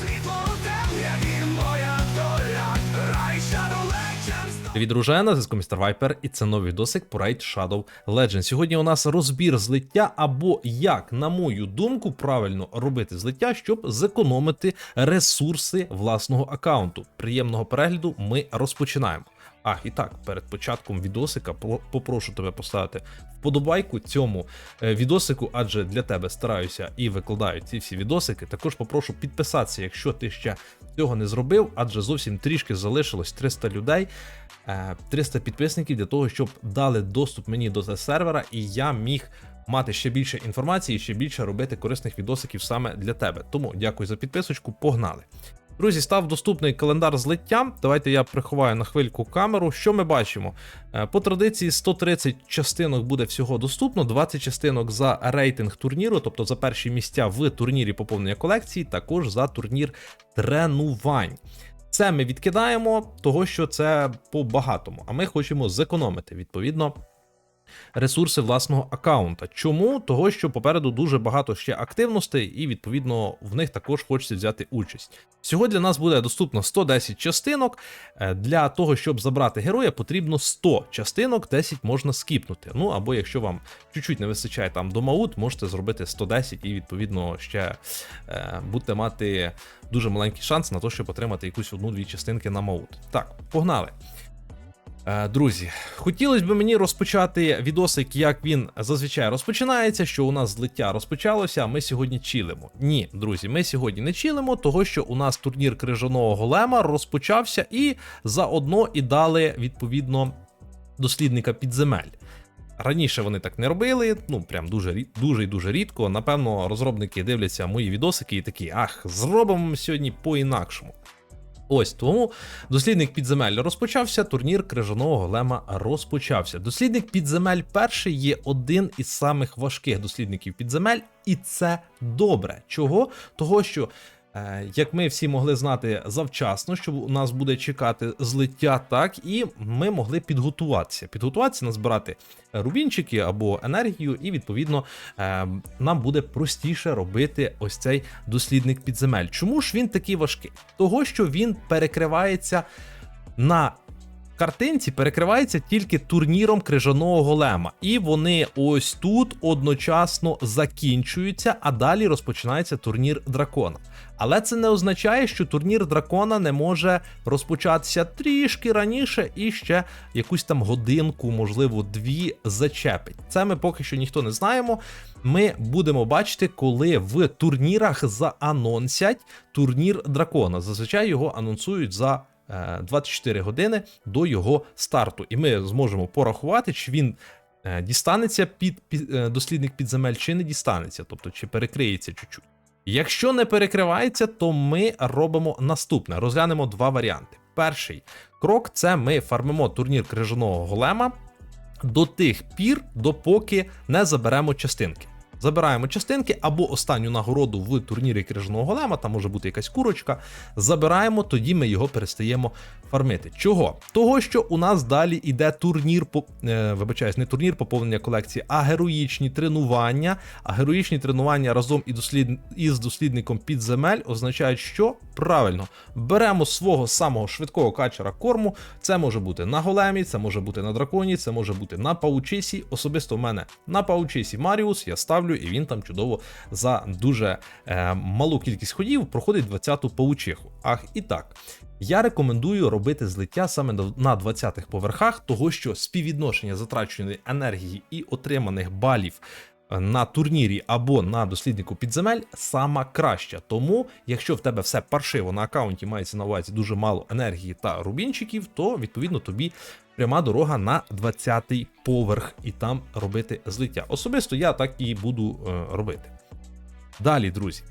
Світло у темряві моя доля, рай Shadow Legends зв'язку містер Вайпер, і це новий відосик по Raid Shadow Legends. Сьогодні у нас розбір злиття, або як, на мою думку, правильно робити злиття, щоб зекономити ресурси власного аккаунту. Приємного перегляду ми розпочинаємо. А, і так, перед початком відосика попрошу тебе поставити вподобайку цьому е, відосику, адже для тебе стараюся і викладаю ці всі відосики. Також попрошу підписатися, якщо ти ще цього не зробив, адже зовсім трішки залишилось 300 людей, е, 300 підписників для того, щоб дали доступ мені до сервера, і я міг. Мати ще більше інформації, ще більше робити корисних відосиків саме для тебе. Тому дякую за підписочку. Погнали! Друзі, став доступний календар злиття. Давайте я приховаю на хвильку камеру. Що ми бачимо? Е, По традиції 130 частинок буде всього доступно, 20 частинок за рейтинг турніру, тобто за перші місця в турнірі поповнення колекції, також за турнір тренувань. Це ми відкидаємо, того що це по багатому, а ми хочемо зекономити відповідно. Ресурси власного аккаунта. Чому? Того, що попереду дуже багато ще активностей, і відповідно в них також хочеться взяти участь. Всього для нас буде доступно 110 частинок. Е, Для того, щоб забрати героя, потрібно 100 частинок, 10 можна скіпнути. Ну або якщо вам чуть-чуть не вистачає там до маут, можете зробити 110 і відповідно ще е, будете мати дуже маленький шанс на те, щоб отримати якусь одну-дві частинки на маут. Так, погнали. Е, Друзі, хотілося б мені розпочати відосик, як він зазвичай розпочинається, що у нас злиття розпочалося, а ми сьогодні чилимо. Ні, друзі, ми сьогодні не чилимо, того що у нас турнір крижаного голема розпочався і заодно і дали відповідно дослідника підземель. Раніше вони так не робили, ну прям дуже дуже і дуже рідко. Напевно, розробники дивляться мої відосики і такі, ах, зробимо сьогодні по-інакшому. Ось тому дослідник підземель розпочався, турнір крижаного голема розпочався. Дослідник підземель перший є один із самих важких дослідників підземель, і це добре. Чого? Того, що. Е, Як ми всі могли знати завчасно, що у нас буде чекати злиття, так і ми могли підготуватися. Підготуватися, назбирати рубінчики або енергію, і відповідно е, нам буде простіше робити ось цей дослідник підземель. Чому ж він такий важкий? Того, що він перекривається на картинці, перекривається тільки турніром крижаного голема, і вони ось тут одночасно закінчуються, а далі розпочинається турнір дракона. Але це не означає, що турнір дракона не може розпочатися трішки раніше і ще якусь там годинку, можливо, дві зачепить. Це ми поки що ніхто не знаємо. Ми будемо бачити, коли в турнірах заанонсять турнір дракона. Зазвичай його анонсують за е, 24 години до його старту, і ми зможемо порахувати, чи він. е, Дістанеться під, під е, дослідник підземель, чи не дістанеться, тобто чи перекриється чуть-чуть. Якщо не перекривається, то ми робимо наступне: розглянемо два варіанти. Перший крок це ми фармимо турнір крижаного голема до тих пір, допоки не заберемо частинки. Забираємо частинки або останню нагороду в турнірі крижаного голема, там може бути якась курочка. Забираємо, тоді ми його перестаємо фармити. Чого? Того, що у нас далі йде турнір, по е, вибачаюсь, не турнір поповнення колекції, а героїчні тренування. А героїчні тренування разом і дослід... із дослідником підземель означають, що правильно беремо свого самого швидкого качера корму. Це може бути на големі, це може бути на драконі, це може бути на паучисі. Особисто в мене на паучисі Маріус я ставлю, і він там чудово за дуже е, малу кількість ходів проходить 20-ту паучиху. Ах, і так. Я рекомендую робити злиття саме на 20-х поверхах, того що співвідношення затраченої енергії і отриманих балів е, на турнірі або на досліднику підземель сама краща. Тому, якщо в тебе все паршиво на аккаунті мається на увазі дуже мало енергії та рубінчиків, то відповідно тобі пряма дорога на 20-й поверх і там робити злиття. Особисто я так і буду е, робити. Далі, друзі.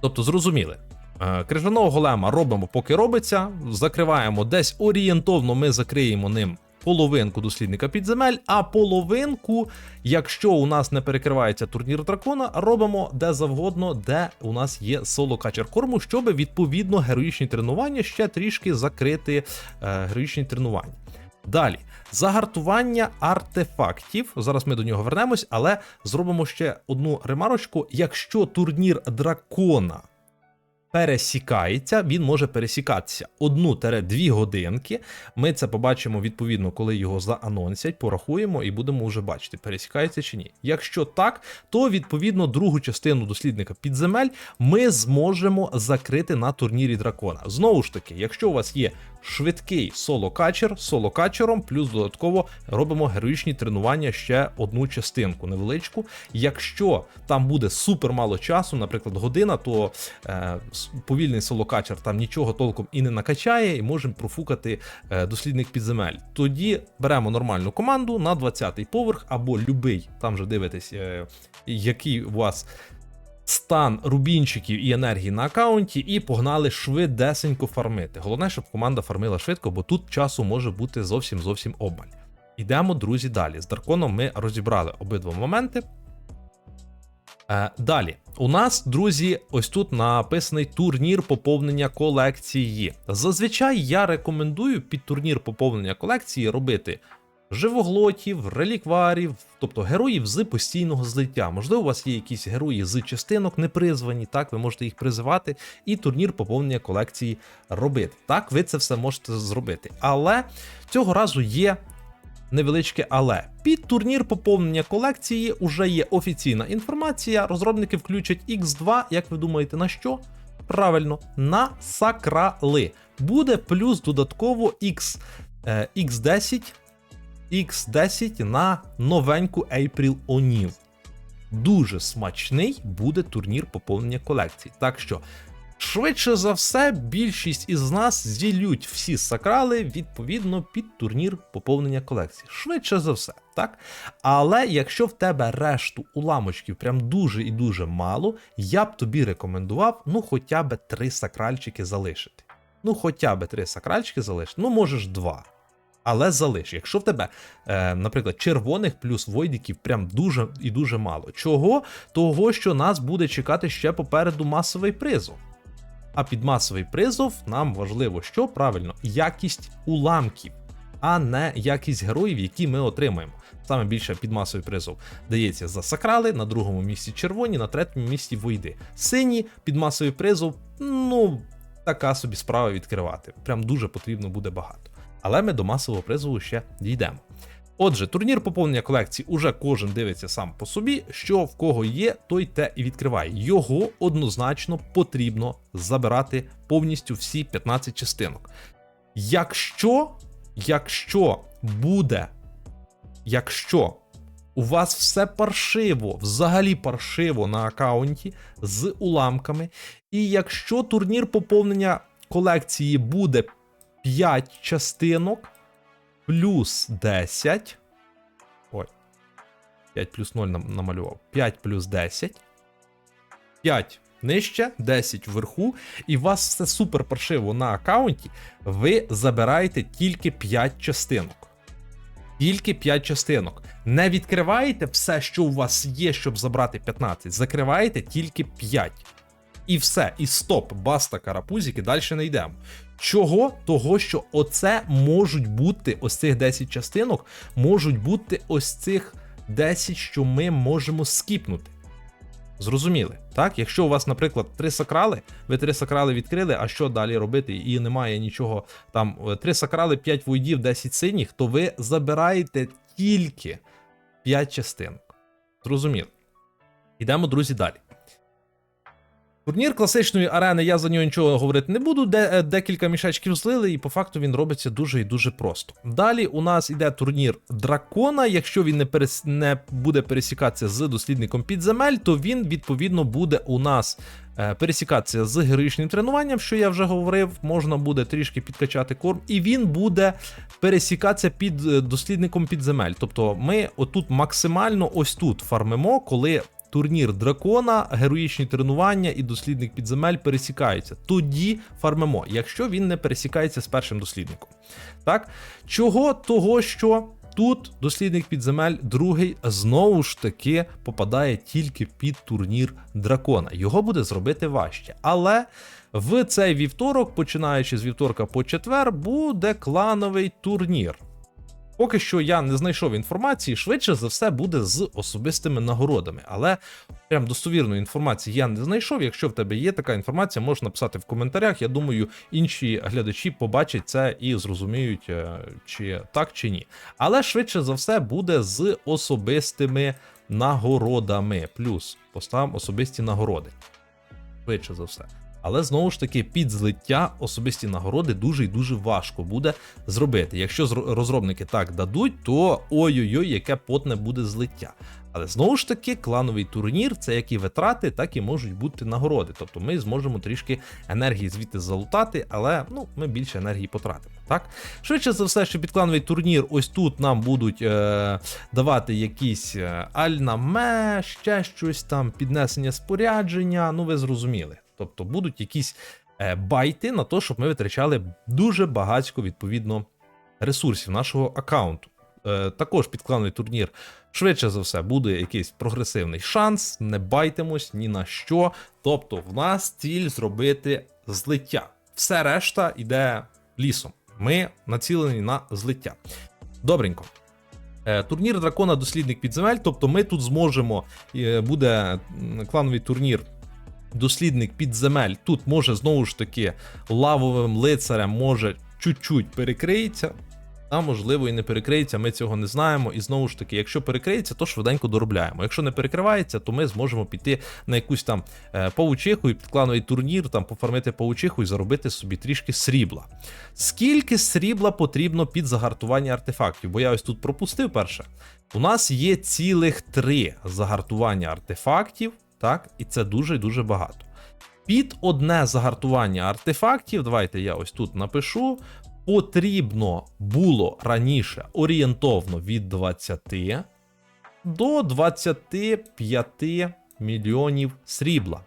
Тобто, зрозуміли. Е, Крижаного голема робимо, поки робиться. Закриваємо десь орієнтовно, ми закриємо ним половинку дослідника підземель, а половинку, якщо у нас не перекривається турнір дракона, робимо де завгодно, де у нас є соло качер корму, щоб відповідно героїчні тренування ще трішки закрити е, героїчні тренування. Далі, загартування артефактів. Зараз ми до нього вернемось, але зробимо ще одну ремарочку. Якщо турнір дракона пересікається, він може пересікатися 1-2 годинки. Ми це побачимо відповідно, коли його заанонсять, порахуємо і будемо вже бачити, пересікається чи ні. Якщо так, то відповідно другу частину дослідника підземель ми зможемо закрити на турнірі дракона. Знову ж таки, якщо у вас є швидкий соло-качер, соло-качером, плюс додатково робимо героїчні тренування ще одну частинку невеличку. Якщо там буде супер мало часу, наприклад, година, то е, повільний соло-качер там нічого толком і не накачає, і можемо профукати е, дослідник підземель. Тоді беремо нормальну команду на 20-й поверх або любий, там же дивитесь, е, який у вас стан рубінчиків і енергії на аккаунті, і погнали швидесенько фармити. Головне, щоб команда фармила швидко, бо тут часу може бути зовсім зовсім обмаль. Ідемо, друзі, далі. З Дарконом ми розібрали обидва моменти. Е, далі, у нас, друзі, ось тут написаний турнір поповнення колекції. Зазвичай я рекомендую під турнір поповнення колекції робити живоглотів, релікварів, тобто героїв з постійного злиття. Можливо, у вас є якісь герої з частинок непризвані, так, ви можете їх призивати, і турнір поповнення колекції робити. Так, ви це все можете зробити. Але цього разу є невеличке але. Під турнір поповнення колекції вже є офіційна інформація. Розробники включать X2, як ви думаєте, на що? Правильно, на сакрали. Буде плюс додатково X, е, X10, X10 на новеньку April O'Neil. Дуже смачний буде турнір поповнення колекції. Так що, швидше за все, більшість із нас зілють всі сакрали відповідно під турнір поповнення колекції. Швидше за все, так? Але якщо в тебе решту уламочків прям дуже і дуже мало, я б тобі рекомендував ну хоча б три сакральчики залишити. Ну, хоча б три сакральчики залишити, ну можеш два. Але залиш, якщо в тебе, е, наприклад, червоних плюс войдиків прям дуже і дуже мало. Чого? Того, що нас буде чекати ще попереду масовий призов. А під масовий призов нам важливо, що правильно, якість уламків, а не якість героїв, які ми отримаємо. Саме більше під масовий призов дається за сакрали, на другому місці червоні, на третьому місці войди. Сині під масовий призов, ну, така собі справа відкривати. Прям дуже потрібно буде багато. Але ми до масового призову ще дійдемо. Отже, турнір поповнення колекції уже кожен дивиться сам по собі. Що в кого є, той те і відкриває. Його однозначно потрібно забирати повністю всі 15 частинок. Якщо, якщо буде, якщо у вас все паршиво, взагалі паршиво на аккаунті з уламками, і якщо турнір поповнення колекції буде 5 частинок плюс 10. Ой. 5 плюс 0 нам- намалював. 5 плюс 10. 5 нижче, 10 вверху, і у вас все супер паршиво на аккаунті. Ви забираєте тільки 5 частинок. Тільки 5 частинок. Не відкриваєте все, що у вас є, щоб забрати 15. Закриваєте тільки 5. І все, і стоп, баста карапузики, далі не йдемо. Чого? Того, що оце можуть бути ось цих 10 частинок, можуть бути ось цих 10, що ми можемо скіпнути. Зрозуміли, так? Якщо у вас, наприклад, три сакрали, ви три сакрали відкрили, а що далі робити, і немає нічого там, е, три сакрали, 5 войдів, 10 синіх, то ви забираєте тільки 5 частинок. Зрозуміли. Ідемо, друзі, далі. Турнір класичної арени, я за нього нічого говорити не буду. Де е, декілька мішечків злили, і по факту він робиться дуже і дуже просто. Далі у нас іде турнір дракона. Якщо він не перес... не буде пересікатися з дослідником підземель, то він відповідно буде у нас е, пересікатися з героїчним тренуванням, що я вже говорив. Можна буде трішки підкачати корм, і він буде пересікатися під е, дослідником підземель. Тобто, ми отут максимально ось тут фармимо, коли турнір дракона, героїчні тренування і дослідник підземель пересікаються. Тоді фармимо, якщо він не пересікається з першим дослідником. Так? Чого? Того, що тут дослідник підземель другий знову ж таки попадає тільки під турнір дракона. Його буде зробити важче. Але в цей вівторок, починаючи з вівторка по четвер, буде клановий турнір. Поки що я не знайшов інформації, швидше за все буде з особистими нагородами, але прям достовірної інформації я не знайшов. Якщо в тебе є така інформація, можеш написати в коментарях. Я думаю, інші глядачі побачать це і зрозуміють, е, чи так чи ні. Але швидше за все буде з особистими нагородами. Плюс поставимо особисті нагороди. Швидше за все. Але знову ж таки, під злиття особисті нагороди дуже і дуже важко буде зробити. Якщо розробники так дадуть, то ой-ой-ой, яке потне буде злиття. Але знову ж таки, клановий турнір це як і витрати, так і можуть бути нагороди. Тобто ми зможемо трішки енергії звідти залутати, але ну ми більше енергії потратимо. Так, швидше за все, що під клановий турнір, ось тут нам будуть е, давати якісь е, альнаме, ще щось там, піднесення спорядження. Ну ви зрозуміли. Тобто будуть якісь е, байти на те, щоб ми витрачали дуже багатько відповідно ресурсів нашого аккаунту. Е, також підклановий турнір швидше за все буде якийсь прогресивний шанс, не байтимось ні на що. Тобто, в нас ціль зробити злиття. Все решта йде лісом. Ми націлені на злиття. Добренько. Е, Турнір дракона дослідник підземель. Тобто ми тут зможемо, буде клановий турнір дослідник підземель. Тут може знову ж таки лавовим лицарем може чуть-чуть перекриється. А можливо і не перекриється, ми цього не знаємо. І знову ж таки, якщо перекриється, то швиденько доробляємо. Якщо не перекривається, то ми зможемо піти на якусь там е, паучиху і під клановий турнір, там пофармити паучиху і заробити собі трішки срібла. Скільки срібла потрібно під загартування артефактів? Бо я ось тут пропустив перше. У нас є цілих три загартування артефактів, так, і це дуже і дуже багато. Під одне загартування артефактів, давайте я ось тут напишу. Потрібно було раніше орієнтовно від 20 до 25 мільйонів срібла.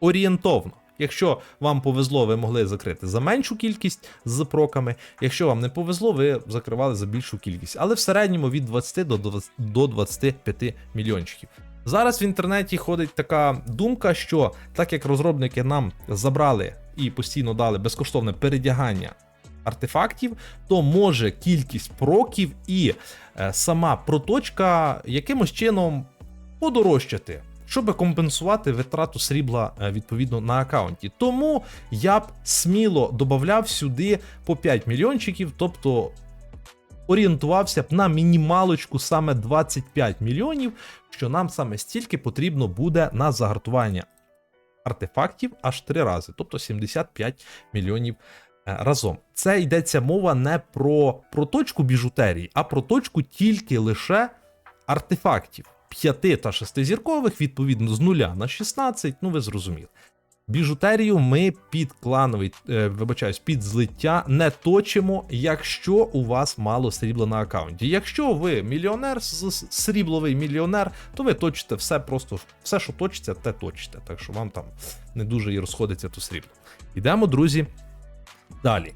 Орієнтовно. Якщо вам повезло, ви могли закрити за меншу кількість з проками. Якщо вам не повезло, ви закривали за більшу кількість. Але в середньому від 20 до 20 до 25 мільйончиків. Зараз в інтернеті ходить така думка, що так як розробники нам забрали і постійно дали безкоштовне передягання артефактів, то може кількість проків і е, сама проточка якимось чином подорожчати, щоб компенсувати витрату срібла е, відповідно на аккаунті. Тому я б сміло додавав сюди по 5 мільйончиків, тобто орієнтувався б на мінімалочку саме 25 мільйонів, що нам саме стільки потрібно буде на загартування артефактів аж три рази, тобто 75 мільйонів е, разом. Це йдеться мова не про проточку біжутерії, а про точку тільки лише артефактів. 5 та 6 зіркових, відповідно, з 0 на 16, ну ви зрозуміли. Біжутерію ми під клановий, е, вибачаюсь, під злиття не точимо, якщо у вас мало срібла на аккаунті. Якщо ви мільйонер, срібловий мільйонер, то ви точите все просто, все, що точиться, те точите. Так що вам там не дуже і розходиться то срібло. Йдемо, друзі, далі.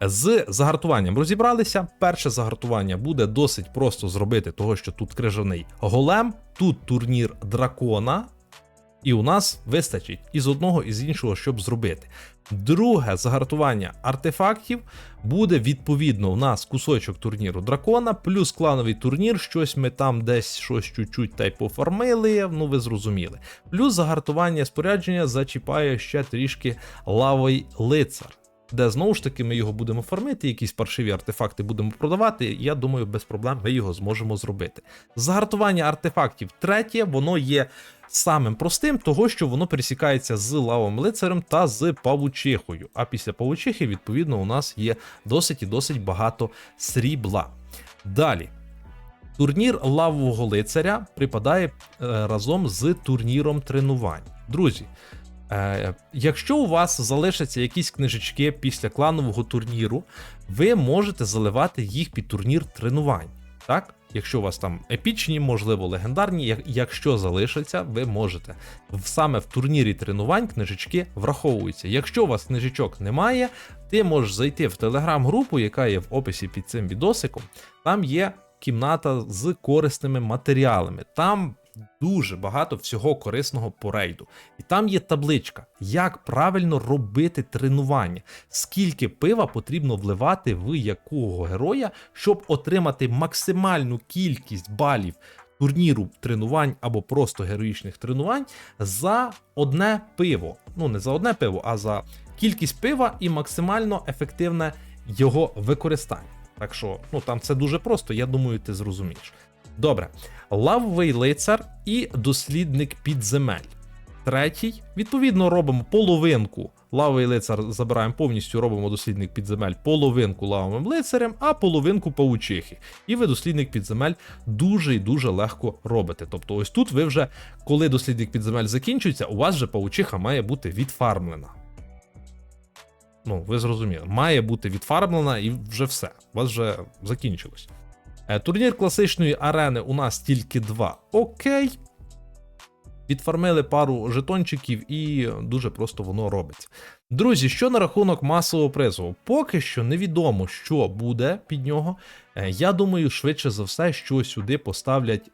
З загартуванням розібралися. Перше загартування буде досить просто зробити, того що тут крижаний голем, тут турнір дракона, і у нас вистачить і з одного, і з іншого, щоб зробити. Друге загартування артефактів буде відповідно у нас кусочок турніру дракона, плюс клановий турнір, щось ми там десь щось чуть-чуть та й пофармили, ну ви зрозуміли. Плюс загартування спорядження зачіпає ще трішки лавий лицар. Де знову ж таки ми його будемо фармити, якісь паршиві артефакти будемо продавати. Я думаю, без проблем ми його зможемо зробити. Загартування артефактів третє, воно є самим простим, того що воно пересікається з лавовим лицарем та з павучихою. А після павучихи, відповідно, у нас є досить і досить багато срібла. Далі. Турнір лавового лицаря припадає е, разом з турніром тренувань. Друзі, Е, якщо у вас залишаться якісь книжечки після кланового турніру, ви можете заливати їх під турнір тренувань. Так? Якщо у вас там епічні, можливо, легендарні, якщо залишаться, ви можете. Саме в турнірі тренувань книжечки враховуються. Якщо у вас книжечок немає, ти можеш зайти в телеграм-групу, яка є в описі під цим відосиком. Там є кімната з корисними матеріалами. Там дуже багато всього корисного по рейду. І там є табличка, як правильно робити тренування, скільки пива потрібно вливати в якого героя, щоб отримати максимальну кількість балів турніру тренувань або просто героїчних тренувань за одне пиво. Ну, не за одне пиво, а за кількість пива і максимально ефективне його використання. Так що, ну там це дуже просто, я думаю, ти зрозумієш. Добре, лавовий лицар і дослідник підземель. Третій, відповідно, робимо половинку. Лавовий лицар забираємо повністю, робимо дослідник підземель, половинку лавовим лицарем, а половинку паучихи. І ви дослідник підземель дуже і дуже легко робите. Тобто, ось тут ви вже, коли дослідник підземель закінчується, у вас вже паучиха має бути відфармлена. Ну, ви зрозуміли, має бути відфармлена і вже все. У вас вже закінчилось. Е, Турнір класичної арени у нас тільки два. Окей. Відфармили пару жетончиків і дуже просто воно робиться. Друзі, що на рахунок масового призову? Поки що невідомо, що буде під нього. Е, Я думаю, швидше за все, що сюди поставлять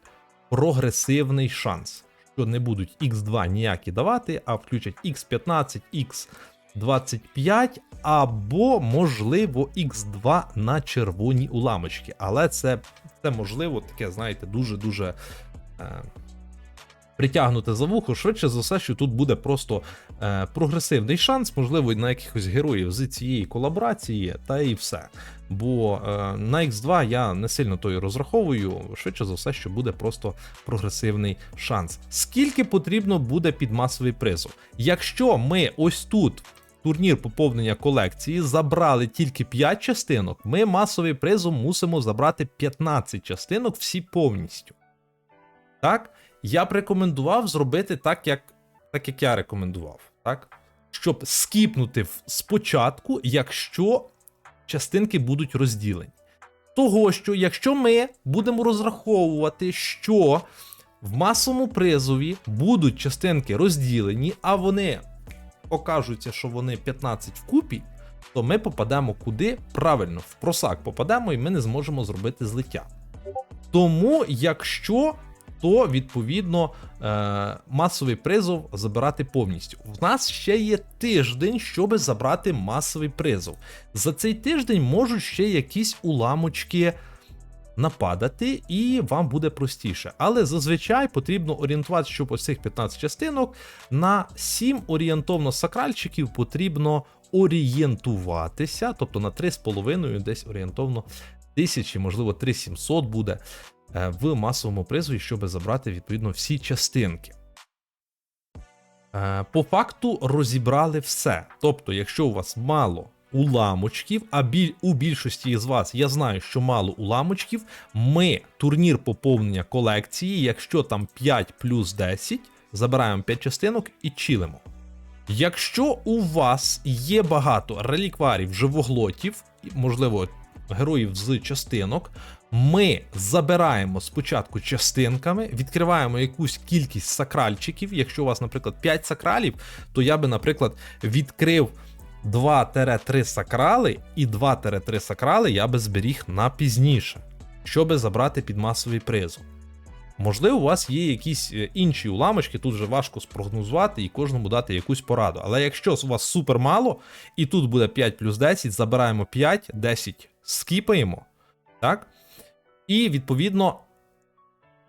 прогресивний шанс, що не будуть X2 ніякі давати, а включать X15, X25 або, можливо, X2 на червоні уламочки. Але це, це можливо, таке, знаєте, дуже-дуже. Е, притягнути за вухо, швидше за все, що тут буде просто е, прогресивний шанс, можливо, на якихось героїв з цієї колаборації, та і все. Бо е, на X2 я не сильно то і розраховую, швидше за все, що буде просто прогресивний шанс. Скільки потрібно буде під масовий призов? Якщо ми ось тут. Турнір поповнення колекції забрали тільки 5 частинок. Ми масовий призов мусимо забрати 15 частинок всі повністю. Так? я б рекомендував зробити так, як, так, як я рекомендував, так? Щоб скіпнути спочатку, якщо частинки будуть розділені. Того, що якщо ми будемо розраховувати, що в масовому призові будуть частинки розділені, а вони окажуться, що вони 15 вкупі, то ми попадемо куди? Правильно, в просак попадемо і ми не зможемо зробити злиття. Тому, якщо то відповідно е, масовий призов забирати повністю. В нас ще є тиждень, щоб забрати масовий призов. За цей тиждень можуть ще якісь уламочки нападати, і вам буде простіше. Але зазвичай потрібно орієнтуватися, щоб ось цих 15 частинок на 7 орієнтовно сакральчиків потрібно орієнтуватися, тобто на 3,5 десь орієнтовно тисячі, можливо, 3700 буде е, в масовому призові, щоб забрати відповідно всі частинки. Е, По факту розібрали все. Тобто, якщо у вас мало уламочків, а біль, у більшості із вас я знаю, що мало уламочків, ми турнір поповнення колекції, якщо там 5 плюс 10, забираємо 5 частинок і чилимо. Якщо у вас є багато релікварів, живоглотів, можливо, героїв з частинок, ми забираємо спочатку частинками, відкриваємо якусь кількість сакральчиків. Якщо у вас, наприклад, 5 сакралів, то я би, наприклад, відкрив 2-3 сакрали, і 2-3 сакрали я би зберіг на пізніше, щоб забрати під масовий призов. Можливо, у вас є якісь е, інші уламочки, тут вже важко спрогнозувати і кожному дати якусь пораду. Але якщо у вас супер мало, і тут буде 5 плюс 10, забираємо 5, 10 скіпаємо, так? І відповідно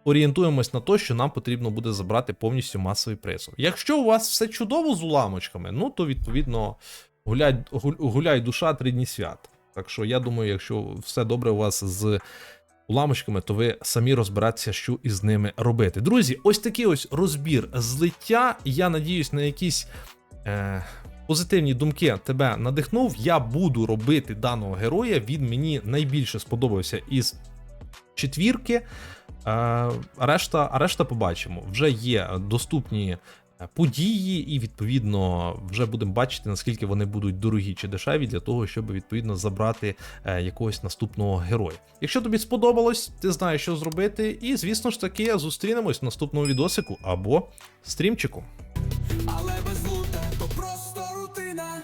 орієнтуємось на те, що нам потрібно буде забрати повністю масовий призов. Якщо у вас все чудово з уламочками, ну то відповідно гуляй, гуляй душа три дні свят. Так що я думаю, якщо все добре у вас з уламочками, то ви самі розберетеся, що із ними робити. Друзі, ось такий ось розбір злиття. Я надіюсь на якісь. Е, Позитивні думки тебе надихнув. Я буду робити даного героя. Він мені найбільше сподобався із четвірки. Е, а решта, а решта побачимо. Вже є доступні події, і відповідно вже будемо бачити, наскільки вони будуть дорогі чи дешеві для того, щоб відповідно забрати е, якогось наступного героя. Якщо тобі сподобалось, ти знаєш, що зробити. І звісно ж таки зустрінемось в наступному відосику або стрімчику. Але без лута, то просто рутина.